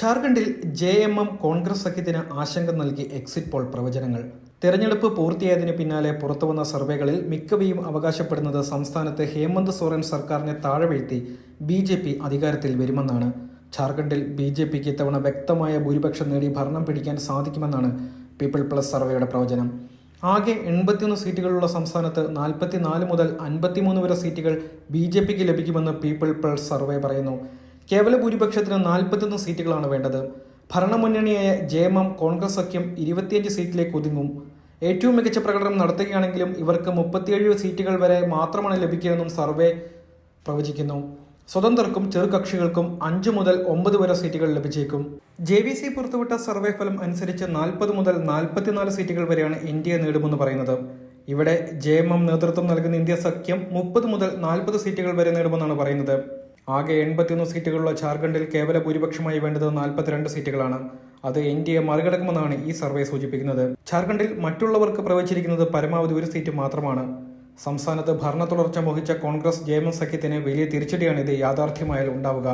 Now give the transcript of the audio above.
ഝാർഖണ്ഡിൽ J M M Congress സഖ്യത്തിന് ആശങ്ക നൽകി എക്സിറ്റ് പോൾ പ്രവചനങ്ങൾ. തെരഞ്ഞെടുപ്പ് പൂർത്തിയായതിനു പിന്നാലെ പുറത്തുവന്ന സർവേകളിൽ മിക്കവയും അവകാശപ്പെടുന്നത് സംസ്ഥാനത്ത് ഹേമന്ത് സോറൻ സർക്കാരിനെ താഴെ വീഴ്ത്തി ബി ജെ പി അധികാരത്തിൽ വരുമെന്നാണ്. ഝാർഖണ്ഡിൽ ബി ജെ പിക്ക് ഇത്തവണ വ്യക്തമായ ഭൂരിപക്ഷം നേടി ഭരണം പിടിക്കാൻ സാധിക്കുമെന്നാണ് പീപ്പിൾ പ്ലസ് സർവേയുടെ പ്രവചനം. ആകെ എൺപത്തിയൊന്ന് സീറ്റുകളുള്ള സംസ്ഥാനത്ത് നാൽപ്പത്തിനാല് മുതൽ അൻപത്തിമൂന്ന് വരെ സീറ്റുകൾ ബി ജെ പിക്ക് ലഭിക്കുമെന്ന് പീപ്പിൾ പ്ലസ് സർവേ പറയുന്നു. കേവല ഭൂരിപക്ഷത്തിന് നാൽപ്പത്തൊന്ന് സീറ്റുകളാണ് വേണ്ടത്. ഭരണമുന്നണിയായ ജെ എം എം കോൺഗ്രസ് സഖ്യം ഇരുപത്തിയഞ്ച് സീറ്റിലേക്ക് ഒതുങ്ങും. ഏറ്റവും മികച്ച പ്രകടനം നടത്തുകയാണെങ്കിലും ഇവർക്ക് മുപ്പത്തിയേഴ് സീറ്റുകൾ വരെ മാത്രമാണ് ലഭിക്കുകയെന്നും സർവേ പ്രവചിക്കുന്നു. സ്വതന്ത്രർക്കും ചെറുകക്ഷികൾക്കും അഞ്ച് മുതൽ ഒമ്പത് വരെ സീറ്റുകൾ ലഭിച്ചേക്കും. ജെ വി സി പുറത്തുവിട്ട സർവേ ഫലം അനുസരിച്ച് നാൽപ്പത് മുതൽ നാൽപ്പത്തിനാല് സീറ്റുകൾ വരെയാണ് ഇന്ത്യ നേടുമെന്ന് പറയുന്നത്. ഇവിടെ ജെ എം എം നേതൃത്വം നൽകുന്ന ഇന്ത്യ സഖ്യം മുപ്പത് മുതൽ നാൽപ്പത് സീറ്റുകൾ വരെ നേടുമെന്നാണ് പറയുന്നത്. ആകെ എൺപത്തിയൊന്ന് സീറ്റുകളുള്ള ഝാർഖണ്ഡിൽ കേവല ഭൂരിപക്ഷമായി വേണ്ടത് നാൽപ്പത്തിരണ്ട് സീറ്റുകളാണ്. അത് എൻ ഡി എ മറികടക്കുമെന്നാണ് ഈ സർവേ സൂചിപ്പിക്കുന്നത്. ഝാർഖണ്ഡിൽ മറ്റുള്ളവർക്ക് പ്രവചിച്ചിരിക്കുന്നത് പരമാവധി ഒരു സീറ്റ് മാത്രമാണ്. സംസ്ഥാനത്ത് ഭരണ തുടർച്ച മോഹിച്ച കോൺഗ്രസ് ജെ എം എം സഖ്യത്തിന് വലിയ തിരിച്ചടിയാണ് ഇത് യാഥാർത്ഥ്യമായാൽ ഉണ്ടാവുക.